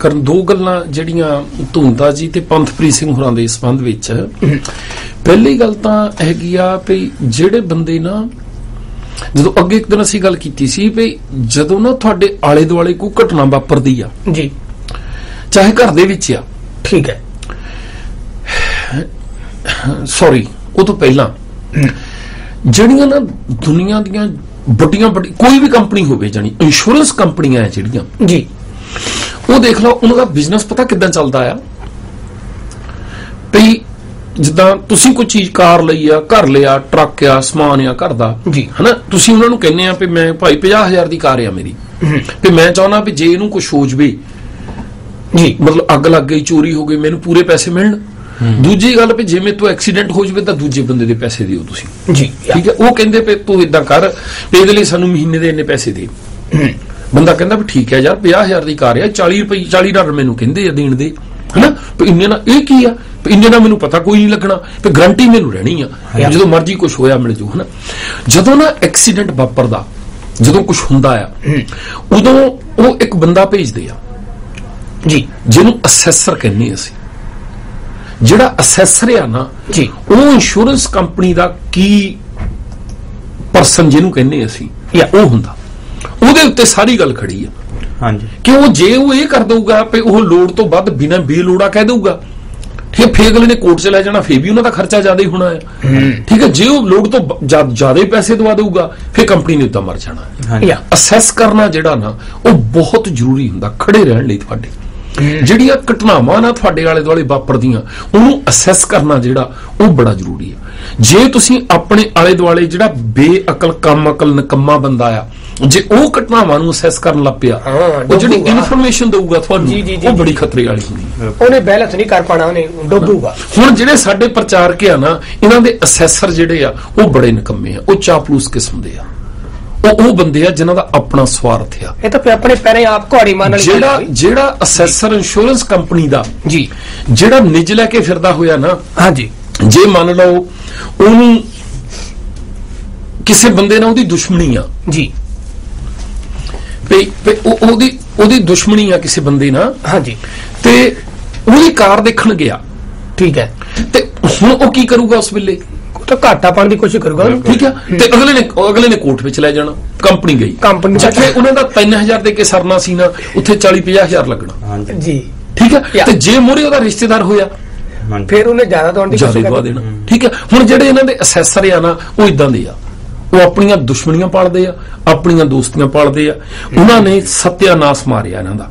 ਕਰਨ ਦੋ ਗੱਲਾਂ ਜਿਹੜੀਆਂ ਧੁੰਦਾ ਜੀ ਤੇ ਪੰਥਪ੍ਰੀਤ ਸਿੰਘ ਹੋਰਾਂ ਦੇ ਸੰਬੰਧ ਵਿੱਚ। ਪਹਿਲੀ ਗੱਲ ਤਾਂ ਹੈਗੀ ਆ ਵੀ ਜਿਹੜੇ ਬੰਦੇ ਨਾ ਜਦੋਂ ਅੱਗੇ ਇੱਕ ਦਿਨ ਅਸੀਂ ਗੱਲ ਕੀਤੀ ਸੀ ਵੀ ਜਦੋਂ ਨਾ ਤੁਹਾਡੇ ਆਲੇ ਦੁਆਲੇ ਕੋਈ ਘਟਨਾ ਵਾਪਰਦੀ ਆ ਜੀ। ਚਾਹੇ ਘਰ ਦੇ ਵਿੱਚ ਆ। ਠੀਕ ਹੈ। ਸੌਰੀ ਉਹ ਤੋਂ ਪਹਿਲਾਂ। ਜਿਹੜੀਆਂ ਨਾ ਦੁਨੀਆ ਦੀਆਂ ਵੱਡੀਆਂ ਵੱਡੀ ਕੋਈ ਵੀ ਕੰਪਨੀ ਹੋਵੇ ਜਾਨੀ ਇੰਸ਼ੋਰੈਂਸ ਕੰਪਨੀਆਂ ਆ ਜਿਹੜੀਆਂ। ਜੀ। ਉਹ ਦੇਖ ਲਓ ਉਹਨਾਂ ਦਾ ਬਿਜ਼ਨਸ ਪਤਾ ਕਿੱਦਾਂ ਚੱਲਦਾ ਆ? ਵੀ ਜਿੱਦਾਂ ਤੁਸੀਂ ਕੋਈ ਚੀਜ਼ ਕਾਰ ਲਈ ਆ ਘਰ ਲਿਆ ਟਰੱਕ ਆ ਸਮਾਨ ਆ ਘਰ ਦਾ ਜੀ। ਹਨਾ? ਤੁਸੀਂ ਉਹਨਾਂ ਨੂੰ ਕਹਿੰਦੇ ਆ ਵੀ ਮੈਂ ਭਾਈ 50000 ਦੀ ਕਾਰ ਆ ਮੇਰੀ। ਵੀ ਮੈਂ ਚਾਹੁੰਦਾ ਵੀ ਜੇ ਇਹਨੂੰ ਕੁਝ ਹੋ ਜਵੇ ਜੀ। ਮਤਲਬ ਅੱਗ ਲੱਗ ਗਈ ਚੋਰੀ ਹੋ ਗਈ ਮੈਨੂੰ ਪੂਰੇ ਪੈਸੇ ਮਿਲਣ। ਦੂਜੀ ਗੱਲ ਵੀ ਜੇ ਮੇਰੇ ਤੋਂ ਐਕਸੀਡੈਂਟ ਹੋ ਜਵੇ ਤਾਂ ਦੂਜੇ ਬੰਦੇ ਦੇ ਪੈਸੇ ਦਿਓ ਤੁਸੀਂ। ਜੀ। ਠੀਕ ਹੈ? ਉਹ ਕਹਿੰਦੇ ਵੀ ਤੂੰ ਇਦਾਂ ਕਰ ਇਹਦੇ ਲਈ ਸਾਨੂੰ ਮਹੀਨੇ ਦੇ ਇੰਨੇ ਪੈਸੇ ਦੇ। ਬੰਦਾ ਕਹਿੰਦਾ ਵੀ ਠੀਕ ਹੈ ਯਾਰ 50000 ਦੀ ਕਾਰ ਆ 40 ਰੁਪਏ 40 ਡਾਲਰ ਮੈਨੂੰ ਕਹਿੰਦੇ ਆ ਦੇਣ ਦੇ। ਹਨਾ? ਵੀ ਇੰਨੇ ਨਾਲ ਇਹ ਕੀ ਆ? ਵੀ ਇੰਨੇ ਨਾਲ ਮੈਨੂੰ ਪਤਾ ਕੋਈ ਨਹੀਂ ਲੱਗਣਾ। ਵੀ ਗਰੰਟੀ ਮੈਨੂੰ ਰਹਿਣੀ ਆ। ਜਦੋਂ ਮਰਜ਼ੀ ਕੁਝ ਹੋਇਆ ਮਿਲ ਜੂ ਹਨਾ? ਜਦੋਂ ਨਾ ਐਕਸੀਡੈਂਟ ਵਾਪਰਦਾ ਜਦੋਂ ਕੁਝ ਹੁੰਦਾ ਆ ਉਦੋਂ ਉਹ ਇੱਕ ਬੰਦਾ ਭੇਜਦੇ ਆ। ਜੀ। ਜਿਹਨੂੰ ਅਸੈਸਰ ਕਹਿੰਦੇ ਅਸੀਂ। ਜਿਹੜਾ ਅਸੈਸਰ ਆ ਨਾ ਜੀ। ਉਹ ਇੰਸ਼ੋਰੈਂਸ ਕੰਪਨੀ ਦਾ ਕੀ ਪਰਸਨ ਜਿਹਨੂੰ ਕਹਿੰਦੇ ਅਸੀਂ Yeah. ਉਹ ਹੁੰਦਾ। ਉਹਦੇ ਉੱਤੇ ਸਾਰੀ ਗੱਲ ਖੜੀ ਆ। ਹਾਂਜੀ। ਕਿ ਉਹ ਜੇ ਉਹ ਇਹ ਕਰ ਦਊਗਾ ਵੀ ਉਹ ਲੋਡ ਤੋਂ ਵੱਧ ਬਿਨਾਂ ਬੇਲੋੜਾ ਕਹਿ ਦਊਗਾ ਠੀਕ ਹੈ ਫੇਰ ਅਗਲੇ ਨੇ ਕੋਰਟ 'ਚ ਲੈ ਜਾਣਾ ਫੇਰ ਵੀ ਉਹਨਾਂ ਦਾ ਖਰਚਾ ਜ਼ਿਆਦਾ ਹੀ ਹੋਣਾ ਹੈ। ਠੀਕ ਹੈ? ਜੇ ਉਹ ਲੋਡ ਤੋਂ ਜ਼ਿਆਦਾ ਹੀ ਪੈਸੇ ਦਵਾ ਦਊਗਾ ਫੇਰ ਕੰਪਨੀ ਨੇ ਉੱਤਾ ਮਰ ਜਾਣਾ ਹੈ। ਅਸੈਸ ਕਰਨਾ ਜਿਹੜਾ ਨਾ ਉਹ ਬਹੁਤ ਜ਼ਰੂਰੀ ਹੁੰਦਾ ਖੜੇ ਰਹਿਣ ਲਈ ਤੁਹਾਡੇ। ਜਿਹੜੀਆਂ ਘਟਨਾਵਾਂ ਨਾ ਤੁਹਾਡੇ ਆਲੇ ਦੁਆਲੇ ਵਾਪਰਦੀਆਂ ਉਹਨੂੰ ਅਸੈਸ ਕਰਨਾ ਜਿਹੜਾ ਉਹ ਬੜਾ ਜ਼ਰੂਰੀ ਆ ਜੇ ਤੁਸੀਂ ਆਪਣੇ ਆਲੇ ਦੁਆਲੇ ਜਿਹੜਾ ਬੇਅਕਲ ਕੰਮ ਅਕਲ ਨਕੰਮਾ ਬੰਦਾ ਆ ਜੇ ਉਹ ਘਟਨਾਵਾਂ ਨੂੰ ਅਸੈਸ ਕਰਨ ਲੱਗ ਪਿਆ ਉਹ ਜਿਹੜੀ। ਇਨਫੋਰਮੇਸ਼ਨ ਦਊਗਾ ਤੁਹਾਨੂੰ ਉਹ। ਬੜੀ ਖਤਰੇ ਵਾਲੀ ਹੁੰਦੀ ਹੈ। ਉਹਨੇ ਬੈਲੈਂਸ ਨਹੀਂ ਕਰ ਪਾਣਾ ਉਹਨੇ ਡੋਬੂਗਾ। ਹੁਣ ਜਿਹੜੇ ਸਾਡੇ ਪ੍ਰਚਾਰਕ ਆ ਨਾ ਇਹਨਾਂ ਦੇ ਅਸੈਸਰ ਜਿਹੜੇ ਆ ਉਹ ਬੜੇ ਨਿਕੰਮੇ ਆ ਉਹ ਚਾਪਲੂਸ ਕਿਸਮ ਦੇ ਆ। ਉਹ ਉਹ ਬੰਦੇ ਆ ਜਿਨ੍ਹਾਂ ਦਾ ਆਪਣਾ ਸਵਾਰਥ ਆ। ਇਹ ਤਾਂ ਆਪਣੇ ਪੈਰੇ ਆਪ ਘੋੜੀ ਮਾਰਨ ਵਾਲੀ ਜਿਹੜਾ। ਜਿਹੜਾ ਅਸੈਸਰ ਇੰਸ਼ੋਰੈਂਸ ਕੰਪਨੀ ਦਾ ਜੀ। ਜਿਹੜਾ ਨਿਜ ਲੈ ਕੇ ਫਿਰਦਾ ਹੋਇਆ ਨਾ ਹਾਂਜੀ। ਜੇ ਮੰਨ ਲਓ ਉਹਨੂੰ ਕਿਸੇ ਬੰਦੇ ਨਾਲ ਉਹਦੀ ਦੁਸ਼ਮਣੀ ਆ ਜੀ। ਵੀ ਵੀ ਉਹ ਉਹਦੀ ਉਹਦੀ ਦੁਸ਼ਮਣੀ ਆ ਕਿਸੇ ਬੰਦੇ ਨਾਲ। ਹਾਂਜੀ। ਤੇ ਉਹਦੀ ਕਾਰ ਦੇਖਣ ਗਿਆ। ਠੀਕ ਹੈ। ਤੇ ਹੁਣ ਉਹ ਕੀ ਕਰੂਗਾ ਉਸ ਵੇਲੇ? ਉਹ ਤਾਂ ਘਾਟਾ ਪਾਉਣ ਦੀ ਕੋਸ਼ਿਸ਼ ਕਰੂਗਾ। ਠੀਕ ਆ? ਤੇ ਅਗਲੇ ਨੇ ਅਗਲੇ ਨੇ ਕੋਰਟ ਵਿੱਚ ਲੈ ਜਾਣਾ। ਕੰਪਨੀ ਗਈ। ਕੰਪਨੀ ਜਿੱਥੇ ਉਹਨਾਂ ਦਾ 3000 ਦੇ ਕੇ ਸਰਨਾ ਸੀ ਨਾ ਉੱਥੇ 40 50000 ਲੱਗਣਾ। ਹਾਂਜੀ। ਜੀ। ਠੀਕ ਆ? ਯਾ। ਤੇ ਜੇ ਮੋਰੇ ਉਹਦਾ ਰਿਸ਼ਤੇਦਾਰ ਹੋਇਆ। ਫਿਰ ਉਹਨੇ ਜ਼ਿਆਦਾ ਦਵਾਉਣ ਦੀ ਕੋਸ਼ਿਸ਼ ਦੇਣਾ। ਠੀਕ ਹੈ ਹੁਣ ਜਿਹੜੇ ਇਹਨਾਂ ਦੇ ਅਸੈਸਰ ਆ ਨਾ ਉਹ ਇਦਾਂ ਦੇ ਆ। ਉਹ ਆਪਣੀਆਂ ਦੁਸ਼ਮਣੀਆਂ ਪਾਲਦੇ ਆ ਆਪਣੀਆਂ ਦੋਸਤੀਆਂ ਪਾਲਦੇ ਆ ਉਹਨਾਂ ਨੇ ਸਤਿਆਨਾਸ਼ ਮਾਰਿਆ ਇਹਨਾਂ ਦਾ।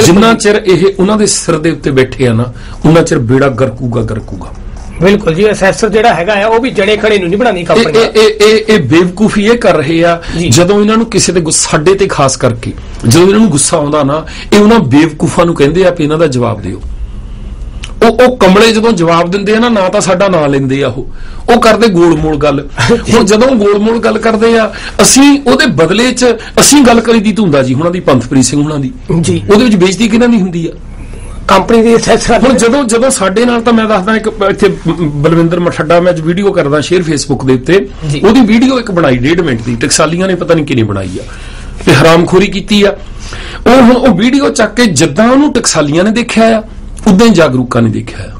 ਜਿੰਨਾ ਚਿਰ ਇਹ ਉਹਨਾਂ ਦੇ ਸਿਰ ਦੇ ਉੱਤੇ ਬੈਠੇ ਆ ਨਾ ਉਹਨਾਂ ਚਿਰ ਬੇੜਾ ਗਰਕੂਗਾ ਗਰਕੂਗਾ ਬਿਲਕੁਲ ਜੀ ਅਸੈਸਰ ਜਿਹੜਾ ਹੈਗਾ ਆ ਉਹ ਵੀ ਜੜੇ ਖੜੇ ਨੂੰ ਨਹੀਂ ਬਣਾਉਣੀ ਕੰਪਨੀ ਇਹ ਇਹ ਇਹ ਇਹ ਬੇਵਕੂਫੀ ਇਹ ਕਰ ਰਹੇ ਆ। ਜਦੋਂ ਇਹਨਾਂ ਨੂੰ ਕਿਸੇ ਦੇ ਗੁੱਸਾ ਸਾਡੇ ਤੇ ਖਾਸ ਕਰਕੇ ਜਦੋਂ ਇਹਨਾਂ ਨੂੰ ਗੁੱਸਾ ਆਉਂਦਾ ਨਾ ਇਹ ਉਹਨਾਂ ਬੇਵਕੂਫਾਂ ਨੂੰ ਕਹਿੰਦੇ ਆ ਵੀ ਇਹਨਾਂ ਦਾ ਜਵਾਬ ਦਿਓ ਉਹ ਉਹ ਕਮਲੇ ਜਦੋਂ ਜਵਾਬ ਦਿੰਦੇ ਆ ਨਾ ਨਾ ਤਾਂ ਸਾਡਾ ਨਾਂ ਲੈਂਦੇ ਆ ਉਹ। ਉਹ ਕਰਦੇ ਗੋਲਮੋਲ ਗੱਲ। ਹੁਣ ਜਦੋਂ ਗੋਲਮੋਲ ਗੱਲ ਕਰਦੇ ਆ ਅਸੀਂ ਉਹਦੇ ਬਦਲੇ 'ਚ ਅਸੀਂ ਗੱਲ ਕਰੀ ਦੀ ਧੁੰਦਾ ਜੀ ਹੁਣਾਂ ਦੀ ਪੰਥਪ੍ਰੀਤ ਸਿੰਘ ਹੁਣਾਂ ਦੀ। ਜੀ। ਉਹਦੇ ਵਿੱਚ ਬੇਇੱਜ਼ਤੀ ਕਿਹਨਾਂ ਦੀ ਹੁੰਦੀ ਆ? ਕੰਪਨੀ ਦੀ ਅਸੈਸਰ ਹੁਣ ਜਦੋਂ ਜਦੋਂ ਸਾਡੇ ਨਾਲ ਤਾਂ ਮੈਂ ਦੱਸਦਾ ਇੱਕ ਇੱਥੇ ਬਲਵਿੰਦਰ ਮਠੱਡਾ ਮੈਂ ਅੱਜ ਵੀਡੀਓ ਕਰਦਾ ਸ਼ੇਅਰ ਫੇਸਬੁੱਕ ਦੇ ਉੱਤੇ। ਉਹਦੀ ਵੀਡੀਓ ਇੱਕ ਬਣਾਈ ਡੇਢ ਮਿੰਟ ਦੀ। ਟਕਸਾਲੀਆਂ ਨੇ ਪਤਾ ਨਹੀਂ ਕਿਹਨੇ ਬਣਾਈ ਆ। ਤੇ ਹਰਾਮਖੋਰੀ ਕੀਤੀ ਆ। ਉਹ ਹੁਣ ਉਹ ਵੀਡੀਓ ਚੱਕ ਕੇ ਜਿੱਦਾਂ ਉਹਨੂੰ ਟਕਸਾਲੀਆਂ ਨੇ ਦੇਖਿਆ ਆ। ਉਦਾਂ ਜਾਗਰੂਕਾਂ ਨੇ ਦੇਖਿਆ।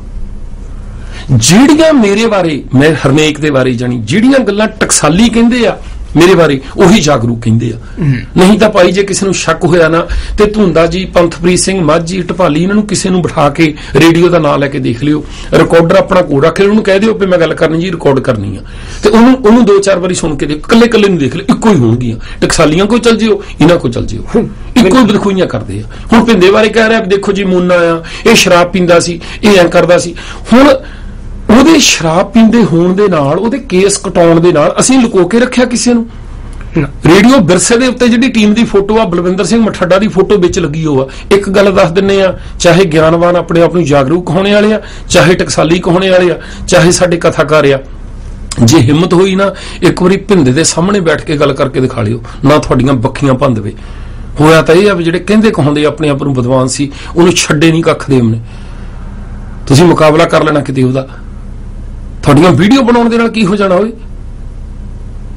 ਜਿਹੜੀਆਂ ਮੇਰੇ ਬਾਰੇ ਮੈਂ ਹਰਨੇਕ ਦੇ ਬਾਰੇ ਜਾਣੀ ਜਿਹੜੀਆਂ ਗੱਲਾਂ ਟਕਸਾਲੀ ਕਹਿੰਦੇ ਆ ਮੇਰੇ ਬਾਰੇ ਉਹੀ ਜਾਗਰੂਕ ਕਹਿੰਦੇ ਆ। ਨਹੀਂ ਤਾਂ ਭਾਈ ਜੇ ਕਿਸੇ ਨੂੰ ਸ਼ੱਕ ਹੋਇਆ ਨਾ ਤੇ ਧੁੰਦਾ ਜੀ ਪੰਥਪ੍ਰੀਤ ਸਿੰਘ ਮਾਝੀ ਟਪਾਲੀ ਇਹਨਾਂ ਨੂੰ ਕਿਸੇ ਨੂੰ ਬਿਠਾ ਕੇ ਰੇਡੀਓ ਦਾ ਨਾਮ ਲੈ ਕੇ ਦੇਖ ਲਿਓ। ਰਿਕਾਰਡਰ ਆਪਣਾ ਕੋਲ ਰੱਖ ਲਿਓ ਉਹਨੂੰ ਕਹਿ ਦਿਓ ਵੀ ਮੈਂ ਗੱਲ ਕਰਨੀ ਜੀ ਰਿਕਾਰਡ ਕਰਨੀ ਆ। ਤੇ ਉਹਨੂੰ ਉਹਨੂੰ ਦੋ ਚਾਰ ਵਾਰੀ ਸੁਣ ਕੇ ਦੇਖ ਕੱਲੇ ਕੱਲੇ ਨੂੰ ਦੇਖ ਲਿਓ ਇੱਕੋ ਹੀ ਹੋਣਗੀਆਂ। ਟਕਸਾਲੀਆਂ ਕੋਈ ਚੱਲ ਜਿਓ ਇਹਨਾਂ ਕੋ ਚੱਲ ਜਿਓ। ਹੀ ਬਦਖੂਈਆਂ ਕਰਦੇ ਆ। ਹੁਣ ਪਿੰਦੇ ਬਾਰੇ ਕਹਿ ਰਿਹਾ ਦੇਖੋ ਜੀ ਮੂਨਾ ਆ ਇਹ ਸ਼ਰਾਬ ਪੀਂਦਾ ਸੀ ਇਹ ਐਂ ਕਰਦਾ ਸੀ। ਹੁਣ ਉਹਦੇ ਸ਼ਰਾਬ ਪੀਂਦੇ ਹੋਣ ਦੇ ਨਾਲ ਉਹਦੇ ਕੇਸ ਕਟਾਉਣ ਦੇ ਨਾਲ ਅਸੀਂ ਲੁਕੋ ਕੇ ਰੱਖਿਆ ਕਿਸੇ ਨੂੰ? ਰੇਡੀਓ ਵਿਰਸੇ ਦੇ ਉੱਤੇ ਜਿਹੜੀ ਟੀਮ ਦੀ ਫੋਟੋ ਆ ਬਲਵਿੰਦਰ ਸਿੰਘ ਮਠੱਡਾ ਦੀ ਫੋਟੋ ਵਿੱਚ ਲੱਗੀ ਹੋਆ ਇੱਕ ਗੱਲ ਦੱਸ ਦਿੰਨੇ ਆ ਚਾਹੇ ਗਿਆਨਵਾਨ ਆਪਣੇ ਆਪ ਨੂੰ ਜਾਗਰੂਕ ਹੋਣੇ ਵਾਲੇ ਆ ਚਾਹੇ ਟਕਸਾਲੀ ਹੋਣੇ ਵਾਲੇ ਆ ਚਾਹੇ ਸਾਡੇ ਕਥਾਕਾਰ ਆ। ਜੇ ਹਿੰਮਤ ਹੋਈ ਨਾ ਇੱਕ ਵਾਰੀ ਭਿੰਦੇ ਦੇ ਸਾਹਮਣੇ ਬੈਠ ਕੇ ਗੱਲ ਕਰਕੇ ਦਿਖਾ ਲਿਓ। ਨਾ ਤੁਹਾਡੀਆਂ ਬੱਖੀਆਂ ਭੰਦਵੇ ਹੋਇਆ ਤਾਂ ਇਹ ਆ ਵੀ ਜਿਹੜੇ ਕਹਿੰਦੇ ਕਹਾਉਂਦੇ ਆਪਣੇ ਆਪ ਨੂੰ ਵਿਦਵਾਨ ਸੀ ਉਹਨੂੰ ਛੱਡੇ ਨਹੀਂ ਕੱਖ ਦੇ ਉਹਨੇ ਤੁਸੀਂ ਮੁਕਾਬਲਾ ਕਰ ਲੈਣਾ ਕਿਤੇ ਉਹਦਾ। ਤੁਹਾਡੀਆਂ ਵੀਡੀਓ ਬਣਾਉਣ ਦੇ ਨਾਲ ਕੀ ਹੋ ਜਾਣਾ ਓਏ?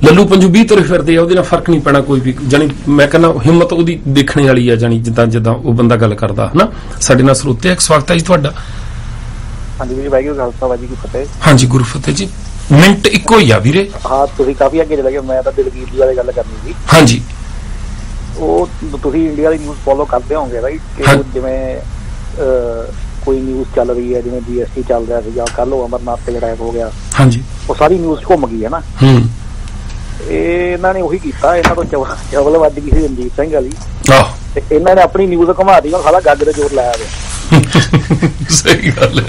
ਲੱਲੂ ਪੰਜੂ 20 ਤੁਰੇ ਫਿਰਦੇ ਆ ਉਹਦੇ ਨਾਲ ਫ਼ਰਕ ਨਹੀਂ ਪੈਣਾ ਕੋਈ ਵੀ। ਜਾਨੀ ਮੈਂ ਕਹਿੰਦਾ ਹਿੰਮਤ ਉਹਦੀ ਦੇਖਣ ਵਾਲੀ ਆ ਜਾਨੀ ਜਿੱਦਾਂ ਜਿੱਦਾਂ ਉਹ ਬੰਦਾ ਗੱਲ ਕਰਦਾ ਹਨਾ? ਸਾਡੇ ਨਾਲ ਸਰੋਤੇ ਆ ਸਵਾਗਤ ਹੈ ਜੀ ਤੁਹਾਡਾ। ਹਾਂਜੀ ਵੀਰੇ ਵਾਹਿਗੁਰੂ ਖਾਲਸਾ ਕੀ ਫਤਿਹ। ਹਾਂਜੀ ਗੁਰੂ ਫਤਿਹ ਜੀ। ਮਿੰਟ ਇੱਕੋ ਹੀ ਆ ਵੀਰੇ। ਹਾਂ ਤੁਸੀਂ ਕਾਫੀ ਅੱਗੇ ਚਲੇ ਗਏ ਮੈਂ ਤਾਂ ਦਿਲਗੀਰ ਜੀ ਬਾਰੇ ਗੱਲ ਕਰਨੀ ਸੀ। ਹਾਂਜੀ। ਉਹ ਤੁਸੀਂ ਇੰਡੀਆ ਦੀ ਨਿਊਜ਼ ਫੋਲੋ ਕਰਦੇ ਹੋਵੋਗੇ ਰਾਈਟ ਕਿ ਜਿਵੇਂ ਕੋਈ ਨਿਊਜ਼ ਚੱਲ ਰਹੀ ਹੈ ਜਿਵੇਂ ਜੀਐਸਟੀ ਚੱਲ ਰਿਹਾ ਸੀ ਜਾਂ ਕੱਲ ਉਹ ਅਮਰਨਾਥ ਤੇ ਲੜਾਈ ਹੋ ਗਿਆ। ਹਾਂਜੀ। ਉਹ ਸਾਰੀ ਨਿਊਜ਼ ਘੁੰਮ ਗਈ ਹੈ ਨਾ। ਹੂੰ। ਇਹ ਇਹਨਾਂ ਨੇ ਉਹੀ ਕੀਤਾ ਇਹਨਾਂ ਤੋਂ ਚਵ- ਚਵਲ ਵੱਜ ਗਈ ਸੀ ਰਣਜੀਤ ਸਿੰਘ ਵਾਲੀ। ਆਹ। ਤੇ ਇਹਨਾਂ ਨੇ ਆਪਣੀ ਨਿਊਜ਼ ਘੁਮਾ ਦਿੱਤੀ ਉਹ ਸਾਲਾ ਗੱਗ ਦੇ ਜ਼ੋਰ ਲਾਇਆ ਹੋਇਆ ਸਹੀ ਗੱਲ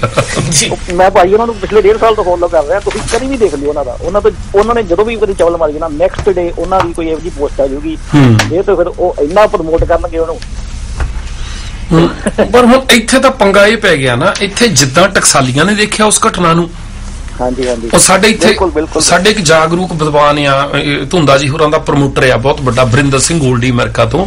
ਉਹ ਮੈਂ ਭਾਈ ਉਹਨਾਂ ਨੂੰ ਪਿਛਲੇ 1.5 ਸਾਲ ਤੋਂ ਫੋਲੋ ਕਰ ਰਿਹਾ ਤੁਸੀਂ ਕਦੀ ਵੀ ਦੇਖ ਲਿਓ ਉਹਨਾਂ ਦਾ। ਉਹਨਾਂ ਤੋਂ ਉਹਨਾਂ ਨੇ ਜਦੋਂ ਵੀ ਕਦੀ ਚਵਲ ਮਾਰੀ ਨਾ ਨੈਕਸਟ ਡੇ ਉਹਨਾਂ ਦੀ ਕੋਈ ਇਹੋ ਜਿਹੀ ਪੋਸਟ ਆ ਜਾਊਗੀ। ਹੂੰ। ਇਹ ਤਾਂ ਫਿਰ ਉਹ ਇੰਨਾ ਪ੍ਰਮੋਟ ਕਰਨਗੇ ਉਹਨੂੰ। ਹੂੰ। ਪਰ ਹੁਣ ਇੱਥੇ ਤਾਂ ਪੰਗਾ ਇਹ ਪੈ ਗਿਆ ਨਾ ਇੱਥੇ ਜਿੱਦਾਂ ਟਕਸਾਲੀਆਂ ਨੇ ਦੇਖਿਆ ਉਸ ਘਟਨਾ ਨੂੰ। ਹਾਂਜੀ ਹਾਂਜੀ। ਉਹ ਸਾਡੇ ਇੱਥੇ ਸਾਡੇ ਇੱਕ ਜਾਗਰੂਕ ਵਿਦਵਾਨ ਆ ਧੁੰਦਾ ਜੀ ਹੋਰਾਂ ਦਾ ਪ੍ਰਮੋਟਰ ਆ ਬਹੁਤ ਵੱਡਾ ਬਰਿੰਦਰ ਸਿੰਘ ਗੋਲਡੀ ਅਮਰੀਕਾ ਤੋਂ।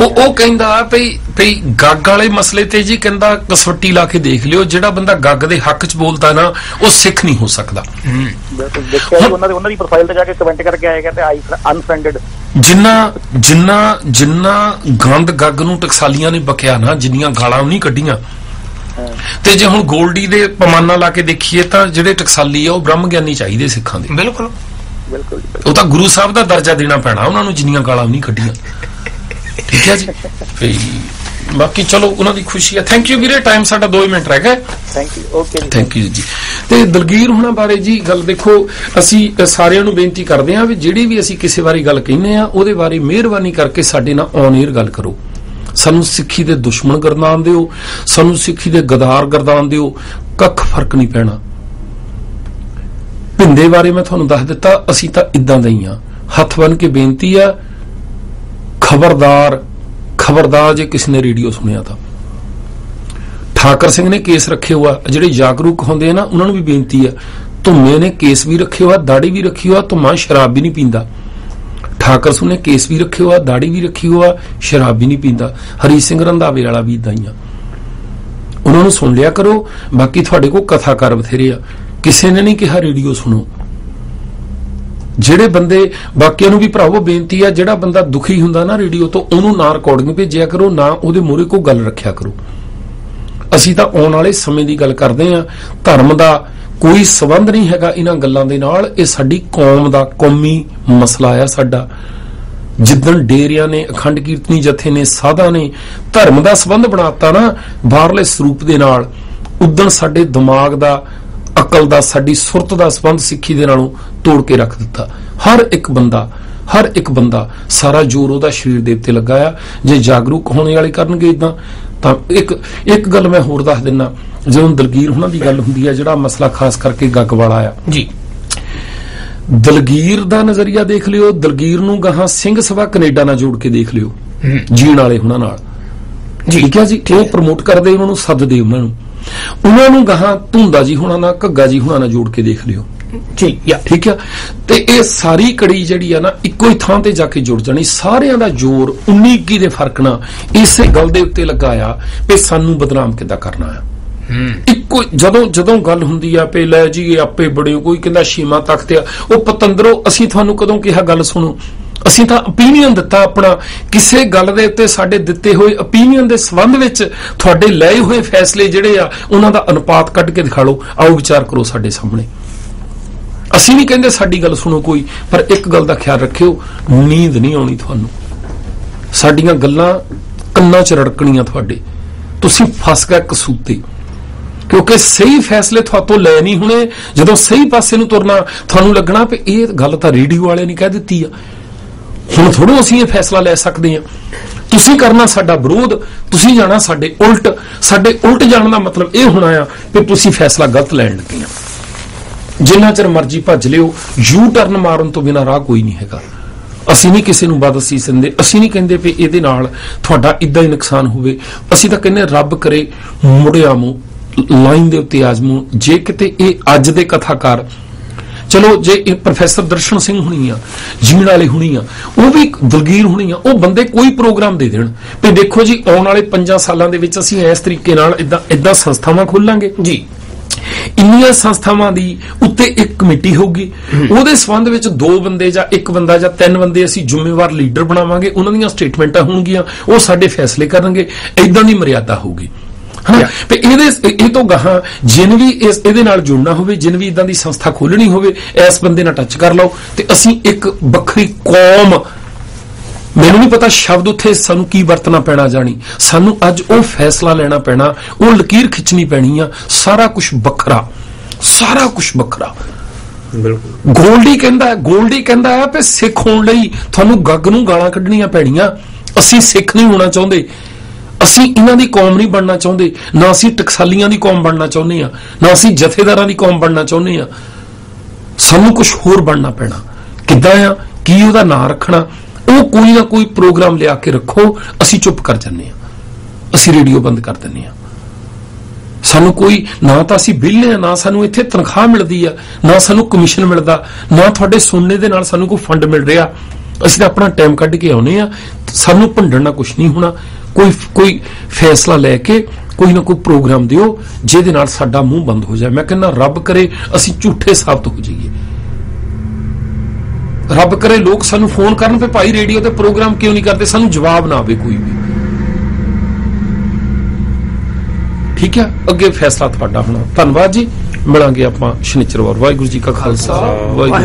ਉਹ ਉਹ ਕਹਿੰਦਾ ਭਈ ਭਈ ਗੱਗ ਵਾਲੇ ਮਸਲੇ ਤੇ ਜੀ ਕਹਿੰਦਾ ਕਸਵੱਟੀ ਲਾ ਕੇ ਦੇਖ ਲਿਓ ਜਿਹੜਾ ਬੰਦਾ ਗੱਗ ਦੇ ਹੱਕ 'ਚ ਬੋਲਦਾ ਨਾ ਉਹ ਸਿੱਖ ਨਹੀਂ ਹੋ ਸਕਦਾ। ਬਿਲਕੁਲ ਦੇਖਿਆ ਜੀ, ਉਹਨਾਂ ਦੇ ਉਹਨਾਂ ਦੀ ਪ੍ਰੋਫਾਈਲ ਤੇ ਜਾ ਕੇ ਕਮੈਂਟ ਕਰਕੇ ਆਏ ਕਹਿੰਦੇ ਆਈ ਅਨਫ੍ਰੈਂਡਡ ਜਿੰਨਾ ਜਿੰਨਾ ਜਿੰਨਾ ਗੰਦ ਗੱਗ ਨੂੰ ਟਕਸਾਲੀਆਂ ਨੇ ਬਕਿਆ ਨਾ ਜਿੰਨੀਆਂ ਗਾਲਾਂ ਉਹ ਨਹੀਂ ਕੱਢੀਆਂ ਤੇ ਜੇ ਹੁਣ ਗੋਲਡੀ ਦੇ ਪਮਾਨਾ ਲਾ ਕੇ ਦੇਖੀਏ ਤਾਂ ਜਿਹੜੇ ਟਕਸਾਲੀ ਆ ਉਹ ਬ੍ਰਹਮ ਗਿਆਨੀ ਚਾਹੀਦੇ ਸਿੱਖਾਂ ਦੇ। ਬਿਲਕੁਲ। ਬਿਲਕੁਲ ਉਹ ਤਾਂ ਗੁਰੂ ਸਾਹਿਬ ਦਾ ਦਰਜਾ ਦੇਣਾ ਪੈਣਾ ਉਹਨਾਂ ਨੂੰ ਜਿੰਨੀਆਂ ਗਾਲਾਂ ਨਹੀਂ ਕੱਢੀਆਂ। ਠੀਕ ਹੈ ਜੀ? ਤੇ ਬਾਕੀ ਚਲੋ ਉਹਨਾਂ ਦੀ ਖੁਸ਼ੀ ਹੈ। ਥੈਂਕ ਯੂ ਵੀਰੇ ਟਾਈਮ ਸਾਡਾ 2 ਮਿੰਟ ਰਹਿ ਗਏ ਥੈਂਕ ਯੂ ਓਕੇ ਜੀ। ਥੈਂਕ ਯੂ ਜੀ। ਤੇ ਦਲਗੀਰ ਹੁਣਾਂ ਬਾਰੇ ਜੀ ਗੱਲ ਦੇਖੋ ਅਸੀਂ ਸਾਰਿਆਂ ਨੂੰ ਬੇਨਤੀ ਕਰਦੇ ਹਾਂ ਵੀ ਜਿਹੜੀ ਵੀ ਅਸੀਂ ਕਿਸੇ ਬਾਰੇ ਗੱਲ ਕਹਿੰਦੇ ਆ ਉਹਦੇ ਬਾਰੇ ਮਿਹਰਬਾਨੀ ਕਰਕੇ ਸਾਡੇ ਨਾਲ ਔਨ 에ਅਰ ਗੱਲ ਕਰੋ। ਸਾਨੂੰ ਸਿੱਖੀ ਦੇ ਦੁਸ਼ਮਣ ਗਰਦਾਨ ਦਿਓ ਸਾਨੂੰ ਸਿੱਖੀ ਦੇ ਗਦਾਰ ਗਰਦਾਨ ਦਿਓ। ਕੱਖ ਫ਼ਰਕ ਨਹੀਂ ਪੈਣਾ। ਭਿੰਦੇ ਬਾਰੇ ਮੈਂ ਤੁਹਾਨੂੰ ਦੱਸ ਦਿੱਤਾ ਅਸੀਂ ਤਾਂ ਇਦਾਂ ਦਾ ਹੀ ਆ ਹੱਥ ਬੰਨ ਕੇ ਬੇਨਤੀ ਆ ਖਬਰਦਾਰ ਖਬਰਦਾਰ ਜੇ ਕਿਸੇ ਨੇ ਰੇਡੀਓ ਸੁਣਿਆ ਤਾਂ। ਠਾਕਰ ਸਿੰਘ ਨੇ ਕੇਸ ਰੱਖੇ ਹੋਆ। ਜਿਹੜੇ ਜਾਗਰੂਕ ਹੁੰਦੇ ਆ ਨਾ, ਉਹਨਾਂ ਨੂੰ ਵੀ ਬੇਨਤੀ ਆ। ਧੁੰਮੇ ਨੇ ਕੇਸ ਵੀ ਰੱਖੇ ਹੋਆ ਦਾੜੀ ਵੀ ਰੱਖੀ ਹੋਆ, ਧੁੰਮਾ ਸ਼ਰਾਬ ਵੀ ਨਹੀਂ ਪੀਂਦਾ। ਠਾਕਰ ਸਿੰਘ ਨੇ ਕੇਸ ਵੀ ਰੱਖੇ ਹੋਆ ਦਾੜੀ ਵੀ ਰੱਖੀ ਹੋਆ, ਸ਼ਰਾਬ ਵੀ ਨਹੀਂ ਪੀਂਦਾ। ਹਰੀ ਸਿੰਘ ਰੰਧਾਵੇ ਵਾਲਾ ਵੀ ਇਦਾਂ ਹੀ ਆ। ਉਹਨਾਂ ਨੂੰ ਸੁਣ ਲਿਆ ਕਰੋ। ਬਾਕੀ ਤੁਹਾਡੇ ਕੋਲ ਕਥਾਕਾਰ ਬਥੇਰੇ ਆ। ਕਿਸੇ ਨੇ ਨਹੀਂ ਕਿਹਾ ਰੇਡੀਓ ਸੁਣੋ। ਜਿਹੜੇ ਬੰਦੇ, ਬਾਕੀਆਂ ਨੂੰ ਵੀ ਭਰਾਵੋ ਬੇਨਤੀ ਆ, ਜਿਹੜਾ ਬੰਦਾ ਦੁਖੀ ਹੁੰਦਾ ਨਾ ਰੇਡੀਓ ਤੋਂ, ਉਹਨੂੰ ਨਾ ਰਿਕਾਰਡਿੰਗ ਭੇਜਿਆ ਕਰੋ, ਨਾ ਉਹਦੇ ਮੂਹਰੇ ਕੋਈ ਗੱਲ ਰੱਖਿਆ ਕਰੋ। ਅਸੀਂ ਤਾਂ ਆਉਣ ਵਾਲੇ ਸਮੇਂ ਦੀ ਗੱਲ ਕਰਦੇ ਹਾਂ ਧਰਮ ਦਾ ਕੋਈ ਸਬੰਧ ਨਹੀਂ ਹੈਗਾ ਇਹਨਾਂ ਗੱਲਾਂ ਦੇ ਨਾਲ, ਇਹ ਸਾਡੀ ਕੌਮ ਦਾ ਕੌਮੀ ਮਸਲਾ ਆ ਸਾਡਾ। ਜਿੱਦਣ ਡੇਰਿਆਂ ਨੇ, ਅਖੰਡ ਕੀਰਤਨੀ ਜਥੇ ਨੇ, ਸਾਧਾਂ ਨੇ ਧਰਮ ਦਾ ਸਬੰਧ ਬਣਾਤਾ ਨਾ, ਬਾਹਰਲੇ ਸਰੂਪ ਦੇ ਨਾਲ ਉਦਣ ਸਾਡੇ ਦਿਮਾਗ ਦਾ ਅਕਲ ਦਾ ਸਾਡੀ ਸੁਰਤ ਦਾ ਸਬੰਧ ਸਿੱਖੀ ਦੇ ਨਾਲੋਂ ਤੋੜ ਕੇ ਰੱਖ ਦਿੱਤਾ। ਹਰ ਇੱਕ ਬੰਦਾ ਹਰ ਇੱਕ ਬੰਦਾ ਸਾਰਾ ਜ਼ੋਰ ਉਹਦਾ ਸਰੀਰ ਦੇ ਉੱਤੇ ਲੱਗਾ ਆ। ਜੇ ਜਾਗਰੂਕ ਹੋਣੇ ਵਾਲੇ ਕਰਨਗੇ ਇਦਾਂ ਤਾਂ ਇੱਕ ਇੱਕ ਗੱਲ ਮੈਂ ਹੋਰ ਦੱਸ ਦਿੰਨਾ। ਜਦੋਂ ਦਲਗੀਰ ਹੁਣਾਂ ਦੀ ਗੱਲ ਹੁੰਦੀ ਆ ਜਿਹੜਾ ਮਸਲਾ ਖਾਸ ਕਰਕੇ ਗੱਗ ਵਾਲਾ ਆ। ਜੀ। ਦਲਗੀਰ ਦਾ ਨਜ਼ਰੀਆ ਦੇਖ ਲਿਓ ਦਲਗੀਰ ਨੂੰ ਗਾਹਾਂ ਸਿੰਘ ਸਭਾ ਕੈਨੇਡਾ ਨਾਲ ਜੋੜ ਕੇ ਦੇਖ ਲਿਓ ਜੀਣ ਵਾਲੇ ਹੁਣਾਂ ਨਾਲ। ਠੀਕ ਹੈ ਜੀ? ਉਹ ਪ੍ਰਮੋਟ ਕਰਦੇ ਉਹਨਾਂ ਨੂੰ ਸੱਦਦੇ ਉਹਨਾਂ ਨੂੰ। ਉਹਨਾਂ ਨੂੰ ਗਾਹਾਂ ਧੁੰਦਾ ਜੀ ਹੁਣਾਂ ਨਾਲ ਘੱਗਾ ਜੀ ਹੁਣਾਂ ਨਾਲ ਜੋੜ ਕੇ ਦੇਖ ਲਿਓ। ਜੀ ਯਾ। ਠੀਕ ਆ? ਤੇ ਇਹ ਸਾਰੀ ਕੜੀ ਜਿਹੜੀ ਆ ਨਾ ਇੱਕੋ ਹੀ ਥਾਂ ਤੇ ਜਾ ਕੇ ਜੁੜ ਜਾਣੀ। ਸਾਰਿਆਂ ਦਾ ਜ਼ੋਰ 19 21 ਦੇ ਫ਼ਰਕ ਨਾਲ ਇਸੇ ਗੱਲ ਦੇ ਉੱਤੇ ਲੱਗਾ ਆ ਵੀ ਸਾਨੂੰ ਬਦਨਾਮ ਕਿੱਦਾਂ ਕਰਨਾ ਆ। ਇੱਕੋ ਜਦੋਂ ਜਦੋਂ ਗੱਲ ਹੁੰਦੀ ਆ ਪੇ ਲੈ ਜੀ ਆਪੇ ਬੜੇ ਕੋਈ ਕਹਿੰਦਾ ਸ਼ੀਮਾ ਤਖਤ ਆ। ਉਹ ਪਤੰਦਰੋ ਅਸੀਂ ਤੁਹਾਨੂੰ ਕਦੋਂ ਕਿਹਾ ਗੱਲ ਸੁਣੋ। ਅਸੀਂ ਤਾਂ opinion ਦਿੱਤਾ ਆਪਣਾ, ਕਿਸੇ ਗੱਲ ਦੇ ਉੱਤੇ ਸਾਡੇ ਦਿੱਤੇ ਹੋਏ opinion ਦੇ ਸੰਬੰਧ ਵਿੱਚ ਤੁਹਾਡੇ ਲਏ ਹੋਏ ਫੈਸਲੇ ਜਿਹੜੇ ਆ, ਉਹਨਾਂ ਦਾ ਅਨੁਪਾਤ ਕੱਢ ਕੇ ਦਿਖਾ ਲਓ, ਆਓ ਵਿਚਾਰ ਕਰੋ ਸਾਡੇ ਸਾਹਮਣੇ। ਅਸੀਂ ਨਹੀਂ ਕਹਿੰਦੇ ਸਾਡੀ ਗੱਲ ਸੁਣੋ ਕੋਈ, ਪਰ ਇੱਕ ਗੱਲ ਦਾ ਖਿਆਲ ਰੱਖਿਓ, ਨੀਂਦ ਨਹੀਂ ਆਉਣੀ ਤੁਹਾਨੂੰ। ਸਾਡੀਆਂ ਗੱਲਾਂ ਕੰਨਾਂ 'ਚ ਰੜਕਣੀਆਂ ਤੁਹਾਡੇ। ਤੁਸੀਂ ਫਸ ਗਏ ਕਸੂਤੇ। ਕਿਉਂਕਿ ਸਹੀ ਫੈਸਲੇ ਤੁਹਾਤੋਂ ਲੈ ਨਹੀਂ ਹੁਣੇ, ਜਦੋਂ ਸਹੀ ਪਾਸੇ ਨੂੰ ਤੁਰਨਾ, ਤੁਹਾਨੂੰ ਲੱਗਣਾ ਵੀ ਇਹ ਗੱਲ ਤਾਂ ਰੇਡੀਓ ਵਾਲੇ ਨੇ ਕਹਿ ਦਿੱਤੀ ਆ। ਹੁਣ ਥੋੜੋ ਅਸੀਂ ਇਹ ਫੈਸਲਾ ਲੈ ਸਕਦੇ ਹਾਂ। ਤੁਸੀਂ ਕਰਨਾ ਸਾਡਾ ਵਿਰੋਧ, ਤੁਸੀਂ ਜਾਣਾ ਸਾਡੇ ਉਲਟ। ਸਾਡੇ ਉਲਟ ਜਾਣ ਦਾ ਮਤਲਬ ਇਹ ਹੋਣਾ ਆ ਕਿ ਤੁਸੀਂ ਫੈਸਲਾ ਗਲਤ ਲੈਣ ਲੱਗੇ ਆ ਜਿੰਨਾ ਚਿਰ ਮਰਜ਼ੀ ਭੱਜ ਲਿਓ, ਯੂ ਟਰਨ ਮਾਰਨ ਤੋਂ ਬਿਨਾ ਰਾਹ ਕੋਈ ਨਹੀਂ ਹੈਗਾ। ਅਸੀਂ ਨਹੀਂ ਕਿਸੇ ਨੂੰ ਬਦਸੀ ਦਿੰਦੇ। ਅਸੀਂ ਨਹੀਂ ਕਹਿੰਦੇ ਵੀ ਇਹਦੇ ਨਾਲ ਤੁਹਾਡਾ ਇਦਾਂ ਹੀ ਨੁਕਸਾਨ ਹੋਵੇ। ਅਸੀਂ ਤਾਂ ਕਹਿੰਦੇ ਰੱਬ ਕਰੇ ਮੁੜਿਆ ਮੂੰ ਲਾਈਨ ਦੇ ਉੱਤੇ ਆਜਮੂ। ਜੇ ਕਿਤੇ ਇਹ ਅੱਜ ਦੇ ਕਥਾਕਾਰ ਚਲੋ ਜੇ ਇਹ ਪ੍ਰੋਫੈਸਰ ਦਰਸ਼ਨ ਸਿੰਘ ਹੁਣੀ ਆ ਜੀਣ ਵਾਲੇ ਹੁਣੀ ਆ ਉਹ ਵੀ ਦਲਗੀਰ ਹੁਣੀ ਆ ਉਹ ਬੰਦੇ ਕੋਈ ਪ੍ਰੋਗਰਾਮ ਦੇ ਦੇਣ। ਵੀ ਦੇਖੋ ਜੀ ਆਉਣ ਵਾਲੇ 5 ਸਾਲਾਂ ਦੇ ਵਿੱਚ ਅਸੀਂ ਇਸ ਤਰੀਕੇ ਨਾਲ ਇਦਾਂ ਇਦਾਂ ਸੰਸਥਾਵਾਂ ਖੋਲਾਂਗੇ। ਜੀ। ਇੰਨੀਆਂ ਸੰਸਥਾਵਾਂ ਦੀ ਉੱਤੇ ਇੱਕ ਕਮੇਟੀ ਹੋਊਗੀ। ਉਹਦੇ ਸੰਬੰਧ ਵਿੱਚ ਦੋ ਬੰਦੇ ਜਾਂ ਇੱਕ ਬੰਦਾ ਜਾਂ ਤਿੰਨ ਬੰਦੇ ਅਸੀਂ ਜ਼ਿੰਮੇਵਾਰ ਲੀਡਰ ਬਣਾਵਾਂਗੇ। ਉਹਨਾਂ ਦੀਆਂ ਸਟੇਟਮੈਂਟਾਂ ਹੋਣਗੀਆਂ ਉਹ ਸਾਡੇ ਫੈਸਲੇ ਕਰਨਗੇ। ਇਦਾਂ ਦੀ ਮਰਿਆਦਾ ਹੋਊਗੀ। ਹਾਂ ਤੇ ਇਹਦੇ ਇਹ ਤੋਂ ਗਾਹਾਂ ਜਿਨ ਵੀ ਇਸ ਇਹਦੇ ਨਾਲ ਜੁੜਨਾ ਹੋਵੇ ਜਿਨ ਵੀ ਇਦਾਂ ਦੀ ਸੰਸਥਾ ਖੋਲਣੀ ਹੋਵੇ ਇਸ ਬੰਦੇ ਨਾਲ ਟੱਚ ਕਰ ਲਓ ਤੇ ਅਸੀਂ ਇੱਕ ਵੱਖਰੀ ਕੌਮ ਮੈਨੂੰ ਨਹੀਂ ਪਤਾ ਸ਼ਬਦ ਉੱਥੇ ਸਾਨੂੰ ਕੀ ਵਰਤਣਾ ਪੈਣਾ ਜਾਣੀ। ਸਾਨੂੰ ਅੱਜ ਉਹ ਫੈਸਲਾ ਲੈਣਾ ਪੈਣਾ ਉਹ ਲਕੀਰ ਖਿੱਚਣੀ ਪੈਣੀ ਆ। ਸਾਰਾ ਕੁਝ ਵੱਖਰਾ। ਸਾਰਾ ਕੁਝ ਵੱਖਰਾ। ਬਿਲਕੁਲ। ਗੋਲਡੀ ਕਹਿੰਦਾ ਗੋਲਡੀ ਕਹਿੰਦਾ ਹੈ ਕਿ ਸਿੱਖ ਹੋਣ ਲਈ ਤੁਹਾਨੂੰ ਗੱਗ ਨੂੰ ਗਾਲਾਂ ਕੱਢਣੀਆਂ ਪੈਣੀਆਂ। ਅਸੀਂ ਸਿੱਖ ਨਹੀਂ ਹੋਣਾ ਚਾਹੁੰਦੇ। ਅਸੀਂ ਇਹਨਾਂ ਦੀ ਕੌਮ ਨਹੀਂ ਬਣਨਾ ਚਾਹੁੰਦੇ, ਨਾ ਅਸੀਂ ਟਕਸਾਲੀਆਂ ਦੀ ਕੌਮ ਬਣਨਾ ਚਾਹੁੰਦੇ ਆ ਨਾ ਅਸੀਂ ਜਥੇਦਾਰਾਂ ਦੀ ਕੌਮ ਬਣਨਾ ਚਾਹੁੰਦੇ ਆ ਸਾਨੂੰ ਕੁਝ ਹੋਰ ਬਣਨਾ ਪੈਣਾ। ਕਿੱਦਾਂ ਆ? ਕੀ ਉਹਦਾ ਨਾਂ ਰੱਖਣਾ? ਉਹ ਕੋਈ ਨਾ ਕੋਈ ਪ੍ਰੋਗਰਾਮ ਲਿਆ ਕੇ ਰੱਖੋ, ਅਸੀਂ ਚੁੱਪ ਕਰ ਜੰਨੇ ਆ ਅਸੀਂ ਰੇਡੀਓ ਬੰਦ ਕਰ ਦਿੰਨੇ ਆ ਸਾਨੂੰ ਕੋਈ, ਨਾ ਤਾਂ ਅਸੀਂ ਵਿਹਲੇ ਆ ਨਾ ਸਾਨੂੰ ਇੱਥੇ ਤਨਖਾਹ ਮਿਲਦੀ ਆ, ਨਾ ਸਾਨੂੰ ਕਮਿਸ਼ਨ ਮਿਲਦਾ, ਨਾ ਤੁਹਾਡੇ ਸੁਣਨੇ ਦੇ ਨਾਲ ਸਾਨੂੰ ਕੋਈ ਫੰਡ ਮਿਲ ਰਿਹਾ। ਅਸੀਂ ਤਾਂ ਆਪਣਾ ਟਾਈਮ ਕੱਢ ਕੇ ਆਉਨੇ ਆ ਸਾਨੂੰ ਭੰਡਣ ਨਾਲ ਕੁਝ ਨਹੀਂ ਹੋਣਾ। ਕੋਈ ਕੋਈ ਫੈਸਲਾ ਲੈ ਕੇ ਕੋਈ ਨਾ ਕੋਈ ਪ੍ਰੋਗਰਾਮ ਦਿਓ ਜਿਹਦੇ ਨਾਲ ਸਾਡਾ ਮੂੰਹ ਬੰਦ ਹੋ ਜਾਏ। ਮੈਂ ਕਹਿੰਦਾ ਰੱਬ ਕਰੇ ਅਸੀਂ ਝੂਠੇ ਸਾਬਤ ਹੋ ਜਾਈਏ। ਰੱਬ ਕਰੇ ਲੋਕ ਸਾਨੂੰ ਫੋਨ ਕਰਨ ਤੇ ਭਾਈ ਰੇਡੀਓ ਤੇ ਪ੍ਰੋਗਰਾਮ ਕਿਉਂ ਨਹੀਂ ਕਰਦੇ? ਸਾਨੂੰ ਜਵਾਬ ਨਾ ਆਵੇ ਕੋਈ ਵੀ। ਠੀਕ ਹੈ ਅੱਗੇ ਫੈਸਲਾ ਤੁਹਾਡਾ ਹੋਣਾ। ਧੰਨਵਾਦ ਜੀ। ਮਿਲਾਂਗੇ ਆਪਾਂ ਸ਼ਨੀਚਰਵਾਰ। ਵਾਹਿਗੁਰੂ ਜੀ ਕਾ ਖਾਲਸਾ। ਵਾਹਿਗੁਰੂ